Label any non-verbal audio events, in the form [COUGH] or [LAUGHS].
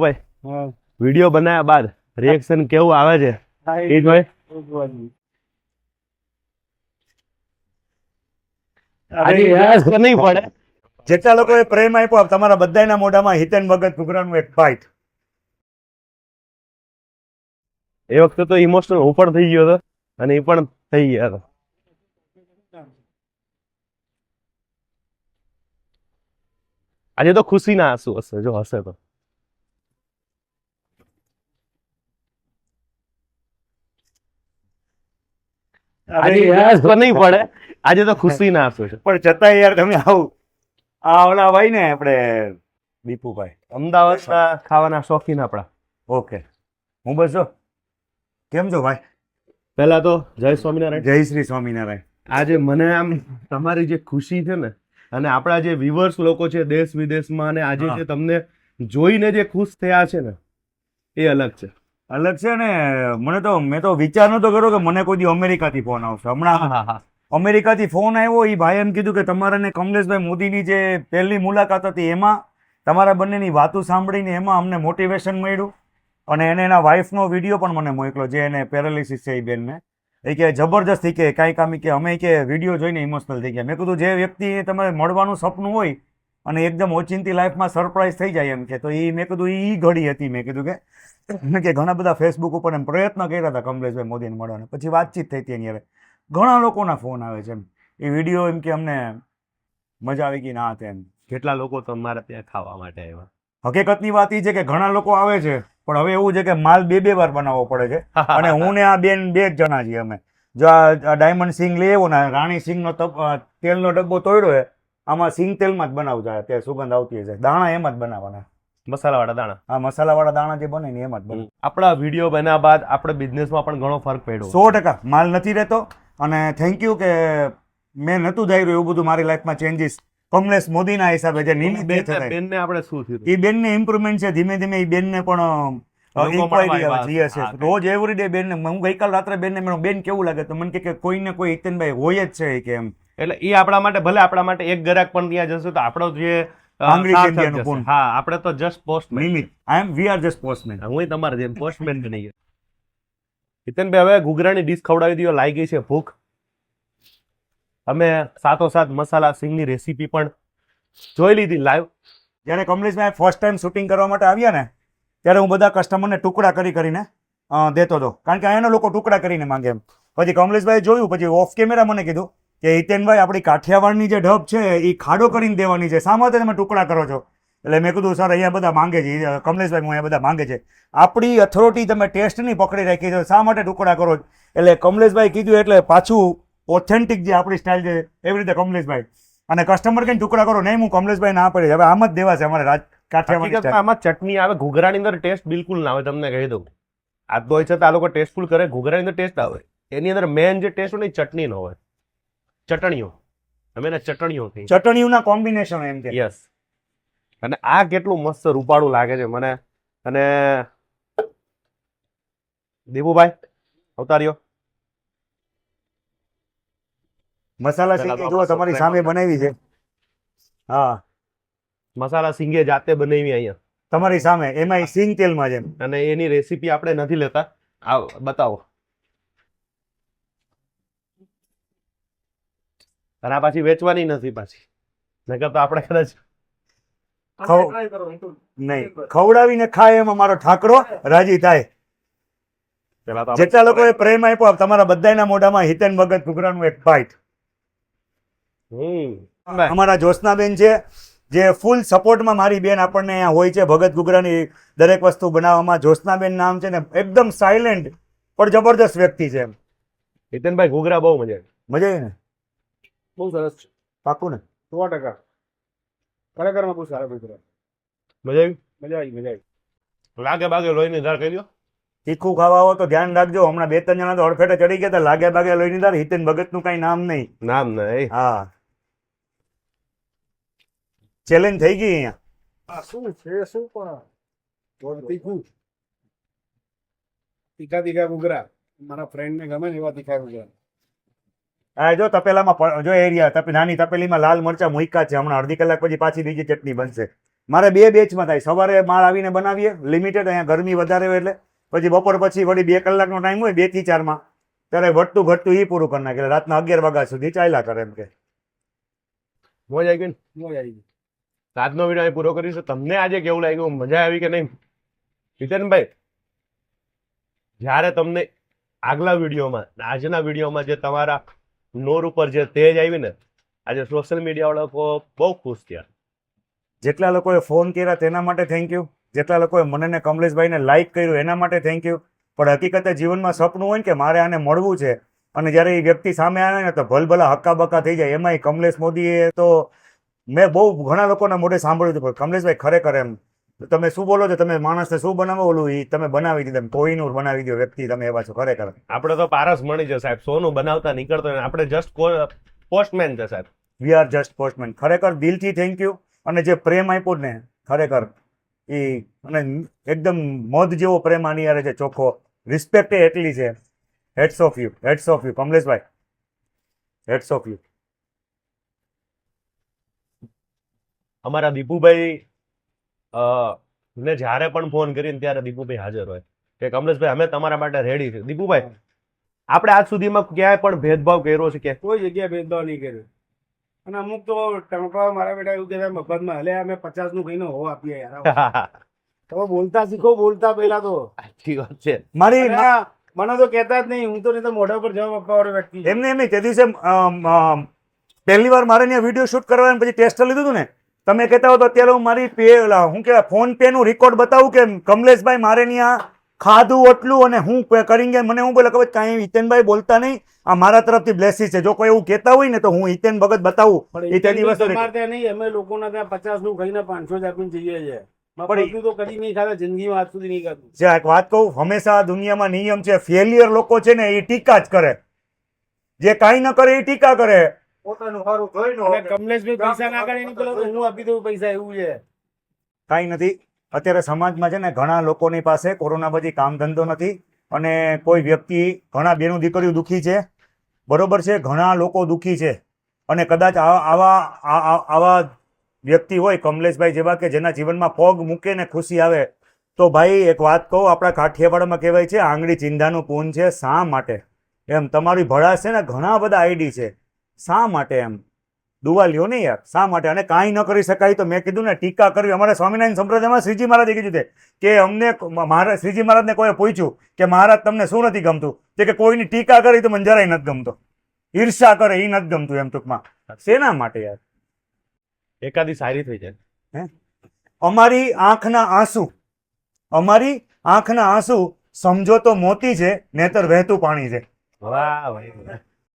ભાઈ? વીડિયો બનાવ્યા બાદ રિએક્શન કેવું આવે છે? ઈજ નહીં પડે. જેટલા લોકોએ પ્રેમ આપ્યો તમારા બધાના મોઢામાં હિતેન ભગત ઘૂઘરાનું એક ફાઇટ એ વખતે તો ઇમોશનલ હું પણ થઈ ગયો હતો અને એ પણ થઈ ગયા હતા. આજે તો ખુશી ના આંસુ હશે જો હશે તો આજે યાદ તો નહીં પડે. આજે તો ખુશીના ના છે પણ છતાંય યાર તમે આવું. આ ઓલા ભાઈ ને આપણે દીપુભાઈ. અમદાવાદના ખાવાના શોખીન આપણા. ઓકે. હું બસ જો. કેમ છો ભાઈ? પહેલા તો જય સ્વામિનારાયણ. જય શ્રી સ્વામિનારાયણ. આજે મને આમ તમારી જે ખુશી છે ને અને આપણા જે વિવર્સ લોકો છે દેશ વિદેશમાં અને આજે જે તમને જોઈને જે ખુશ થયા છે ને એ અલગ છે. અલગ છે ને મને તો મેં તો વિચાર નતો કર્યો કે મને કોઈ દી અમેરિકાથી ફોન આવશે. હમણાં અમેરિકાથી ફોન આવ્યો એ ભાઈ એમ કીધું કે તમારા ને કમલેશભાઈ મોદીની જે પહેલી મુલાકાત હતી એમાં તમારા બંનેની વાતો સાંભળીને એમાં અમને મોટિવેશન મળ્યું. અને એને એના વાઈફનો વીડિયો પણ મને મોકલો જે એને પેરાલિસિસ છે એ બેનને. એ કે જબરજસ્ત કે કાંઈ કામ કે અમે કે વીડિયો જોઈને ઇમોશનલ થઈ ગયા. મેં કીધું જે વ્યક્તિ તમારે મળવાનું સપનું હોય અને એકદમ ઓચિંતી લાઈફમાં સરપ્રાઈઝ થઈ જાય એમ કે. તો એ મેં કીધું એ ઘડી હતી. મેં કીધું કે કે ઘણા બધા ફેસબુક ઉપર એમ પ્રયત્ન કર્યા હતા કમલેશભાઈ મોદીને મળવાના. પછી વાતચીત થઈ હતી એની હવે ઘણા લોકોના ફોન આવે છે એમ. એ વીડિયો એમ કે અમને મજા આવી ગઈ ના હતા એમ. કેટલા લોકો તમારે ત્યાં ખાવા માટે આવ્યા? હકીકતની વાત એ છે કે ઘણા લોકો આવે છે પણ હવે એવું છે કે માલ બે બે વાર બનાવવો પડે છે. [LAUGHS] અને હું ને આ બેન બે જ જણા છીએ અમે. જો આ ડાયમંડ સિંગ લઈ આવ્યો ને રાણી સિંગનો તેલનો ડબ્બો તોડ્યો છે આમાં સિંગ તેલમાં જ બનાવજા તે સુગંધ આવતી હશે દાણા એમ જ બનાવવાના. મસાલાવાળા દાણા. હા મસાલાવાળા દાણા જે બને ને એમ જ બને. આપણા વીડિયો બન્યા બાદ આપણે બિઝનેસમાં પણ ઘણો ફરક પડ્યો. સો ટકા. માલ નથી રહેતો અને થેન્ક યુ કે મેં નહોતું ધાર્યું એવું બધું મારી લાઈફમાં ચેન્જીસ કમલેશ મોદીના હિસાબે જે નિમિત્ત બેનને- આપણે શું થયું? એ બેનને ઇમ્પ્રુવમેન્ટ છે ધીમે ધીમે એ બેનને પણ. રોજ એવરી ડે બેનને હું ગઈકાલ રાત્રે બેન ને બેન કેવું લાગે? તો મને કે કોઈ ને કોઈ હિતેનભાઈ હોય જ છે કે એમ. એટલે એ આપણા માટે ભલે આપણા માટે એક ગ્રાહક પણ ત્યાં જશે તો આપણો જે. હા આપણે તો જસ્ટ પોસ્ટ નિમિત્ત I am we are just postman હું તમારે જેમ પોસ્ટમેન બની ગયો. હિતેનભાઈ હવે ઘૂઘરાની ડીશ ખવડાવી દીધો લાગી ગઈ છે ભૂખ. અમે સાથોસાથ મસાલા સિંગની રેસીપી પણ જોઈ લીધી લાઈવ જ્યારે કમલેશભાઈ ફર્સ્ટ ટાઈમ શૂટિંગ કરવા માટે આવ્યા ને ત્યારે હું બધા કસ્ટમરને ટુકડા કરી કરીને દેતો હતો. કારણ કે અહીંયાના લોકો ટુકડા કરીને માંગે એમ. પછી કમલેશભાઈ જોયું પછી ઓફ કેમેરા મને કીધું કે હિતેનભાઈ આપણી કાઠિયાવાડની જે ઢબ છે એ ખાડો કરીને દેવાની છે. શા માટે તમે ટુકડા કરો છો? એટલે મેં કીધું સર અહીંયા બધા માંગે છે. કમલેશભાઈ હું અહીંયા બધા માંગે છે. આપણી અથોરિટી તમે ટેસ્ટની પકડી રાખી છે. શા માટે ટુકડા કરો છો? એટલે કમલેશભાઈ કીધું એટલે પાછું ઓથેન્ટિક જે આપણી સ્ટાઇલ છે એવી રીતે કમલેશભાઈ. અને કસ્ટમર કઈ ટુકડા કરો. નહીં હું કમલેશભાઈ ના પડે. હવે આમ જ દેવા છે અમારે રાજ કાઠિયાવાડી આમાં ચટણી આવે ઘૂઘરાની અંદર ટેસ્ટ બિલકુલ ના આવે તમને કહી દઉં. આ તો હોય છતાં આ લોકો ટેસ્ટફુલ કરે ઘૂઘરાની અંદર ટેસ્ટ આવે એની અંદર મેન જે ટેસ્ટ હોય ને એ ચટણીનો હોય. ચટણીઓ. એને ચટણીઓ કહી. ચટણીઓના કોમ્બિનેશન એમ કે. યસ અને આ કેટલું મસ્ત રૂપાળું લાગે છે મને. અને દીપુભાઈ અવતાર્યો મસાલા સિંગે જો તમારી સામે બનાવી છે. હા. મસાલા સિંગે જાતે બનાવી અહીંયા. તમારી સામે એમાં સિંગ તેલમાં છે અને એની રેસીપી આપણે નથી લેતા. આવ બતાવો. અને આ પાછી વેચવાની નથી પાછી. નકર તો આપણે કદાચ નહીં ખવડાવીને ખાય એમાં મારો ઠાકરો રાજી થાય. જેટલા લોકોએ પ્રેમ આપ્યો તમારા બધાના મોઢામાં હિતેન ભગત ઘૂઘરાનું એક ફાઇટ અમારા જ્યોત્સનાબેન છે જે ફૂલ સપોર્ટમાં મારી બેન આપણને અહીંયા હોય છે ભગત ગુગરાની દરેક વસ્તુ બનાવવામાં. જ્યોત્સનાબેન નામ છે ને એકદમ સાયલેન્ટ પણ જબરદસ્ત વ્યક્તિ છે એમ. હિતેનભાઈ ગુગરા બહુ મજા મજા આવી ને? બહુ સરસ છે. પાકું ને? સો ટકા. ખરેખરમાં બહુ સારા મિત્રો. મજા આવી? મજા આવી મજા આવી. લાગે બાગે લોહીની ધાર કરી દો. તીખું ખાવા આવો તો ધ્યાન રાખજો. હમણાં બે ત્રણ જણા તો અડફેટે ચડી ગયા હતા. લાગે બાગે લોહીની ધાર હિતેન ભગતનું કઈ નામ નહીં. નામ નહીં હા. ચેલેન્જ થઈ ગઈ અહીંયા. આ શું છે શું પણ? તીખું. તીખા તીખા ઘૂઘરા. મારા ફ્રેન્ડ ને ગમે ને એવા તીખા ઘૂઘરા. આ જો તપેલામાં જો એરિયા તપે નાની તપેલીમાં લાલ મરચા મૂક્યા છે હમણાં અડધી કલાક પછી પાછી બીજી ચટણી બનશે. મારે બે બેચમાં થાય. સવારે માળ આવીને બનાવીએ લિમિટેડ અહીંયા ગરમી વધારે હોય એટલે. પછી બપોર પછી વળી બે કલાકનો ટાઈમ હોય બેથી ચારમાં ત્યારે વધતું ઘટતું એ પૂરું કરી નાખે. રાતના અગિયાર વાગ્યા સુધી ચાલ્યા કરે એમ કે. મોજ આવી ગઈ મોજ મજા આવી ગઈ. આજનો વીડિયો અહીં પૂરો કરીશું. તમને આજે કેવું લાગ્યું? મજા આવી કે નહીં? જીતનભાઈ જ્યારે તમને આગલા વિડીયોમાં આજના વિડીયોમાં જે તમારા નોર ઉપર જે તેજ આવી ને, આજે સોશિયલ મીડિયા લોકો બહુ ખુશ થયા. જેટલા લોકોએ ફોન કર્યા તેના માટે થેન્ક યુ જેટલા લોકોએ મને ને કમલેશભાઈને લાઈક કર્યું એના માટે થેન્ક યુ પણ હકીકતે જીવનમાં સપનું હોય ને કે મારે આને મળવું છે, અને જ્યારે એ વ્યક્તિ સામે આવે ને તો ભલભલા હક્કા બક્કા થઈ જાય. એમાંય કમલેશ મોદીએ તો મેં બહુ ઘણા લોકોના મોઢે સાંભળ્યું હતું, પણ કમલેશભાઈ ખરેખર એમ તમે શું બોલો છો? તમે માણસને શું બનાવો? ઓલું એ તમે બનાવી દીધું કોઈનું બનાવી દો વ્યક્તિ તમે એવા છો ખરેખર. આપણે તો પારસ મળી જશે સાહેબ. સોનું બનાવતા નીકળતો આપણે જસ્ટ પોસ્ટમેન છે સાહેબ. વી આર જસ્ટ પોસ્ટમેન ખરેખર દિલથી થેન્ક યુ અને જે પ્રેમ આપ્યો ને ખરેખર એ અને એકદમ મધ જેવો પ્રેમ આની યારે છે ચોખ્ખો. રિસ્પેક્ટ એટલી છે. Heads off you heads off you Kamleshbhai heads off you અમારા દીપુભાઈ ને જ્યારે પણ ફોન કરીને ત્યારે દીપુભાઈ હાજર હોય. કે કમલેશભાઈ અમે તમારા માટે રેડી છે. દીપુભાઈ આપણે આજ સુધીમાં ક્યાંય પણ ભેદભાવ કર્યો છે કે કોઈ જગ્યાએ ભેદભાવ નહીં કર્યો. અને અમુક તો ટંકવા મારા બેટા એવું કહેવાય મફતમાં હલે અમે પચાસનું કહીને હો આપીએ યાર. [LAUGHS] તમે બોલતા શીખો બોલતા પહેલા તો. સાચી વાત છે. મારી મને તો કહેતા જ નહીં હું તો નહીં તો મોઢા પર જવાબ આપવા વાળો વ્યક્તિ એમને એમ તે દિવસે પહેલી વાર મારે ત્યાં વીડિયો શૂટ કરવા પછી ટેસ્ટ લીધું હતું ને? તમે કહેતા હો તો અત્યારે હું મારી પે હું કહેવાય ફોન પે નું રેકોર્ડ બતાવું કે કમલેશભાઈ મારે ત્યાં ખાધું એટલું અને હું પે કરી ગયા મને હું બોલે ખબર કાંઈ હિતેનભાઈ બોલતા નહીં. આ મારા તરફથી બ્લેસી છે. જો કોઈ એવું કહેતા હોય ને તો હું હિતેન ભગત બતાવું. એ તે દિવસ નહીં અમે લોકોના ત્યાં પચાસનું ખાઈને પાંચસો જ આપીને જઈએ છીએ. એક વાત કહું હંમેશા દુનિયામાં નિયમ છે ફેલિયર લોકો છે ને એ ટીકા જ કરે. જે કાંઈ ન કરે એ ટીકા કરે. પોતાનું સારું જોઈ નો કમલેશભાઈ પૈસા ના કાઢે એની પેલા હું આપી દઉં પૈસા એવું છે. કાંઈ નથી. અત્યારે સમાજમાં છે ને ઘણા લોકોની પાસે કોરોના પછી કામ ધંધો નથી અને કોઈ વ્યક્તિ ઘણા બેનું દીકરીઓ દુઃખી છે. બરોબર છે ઘણા લોકો દુઃખી છે. અને કદાચ આવા આવા વ્યક્તિ હોય કમલેશભાઈ જેવા કે જેના જીવનમાં પગ મૂકે ને ખુશી આવે તો ભાઈ એક વાત કહું આપણા કાઠિયાવાડમાં કહેવાય છે આંગળી ચિંધાનું પૂન છે શા માટે? એમ તમારી ભળાશ છે ને ઘણા બધા આઈડી છે. શા માટે એમ? દુવા લ્યો ને યાર. શા માટે? અને કાંઈ ન કરી શકાય તો મેં કીધું ને ટીકા કરવી. અમારા સ્વામિનારાયણ સંપ્રદાયમાં શ્રીજી મહારાજે કીધું કે અમને મહારાજ શ્રીજી મહારાજને કોઈ પૂછ્યું કે મહારાજ તમને શું નથી ગમતું? તે કે કોઈની ટીકા કરી તો મને જરાય નથી ગમતો. ઈર્ષા કરે એ નથી ગમતું એમ ટૂંકમાં. શેના માટે યાર? એકાદી સારી થઈ જાય. અમારી આંખના આંસુ અમારી આંખના આંસુ સમજો તો મોતી છે નહીતર વહેતું પાણી છે. વાહ ભાઈ.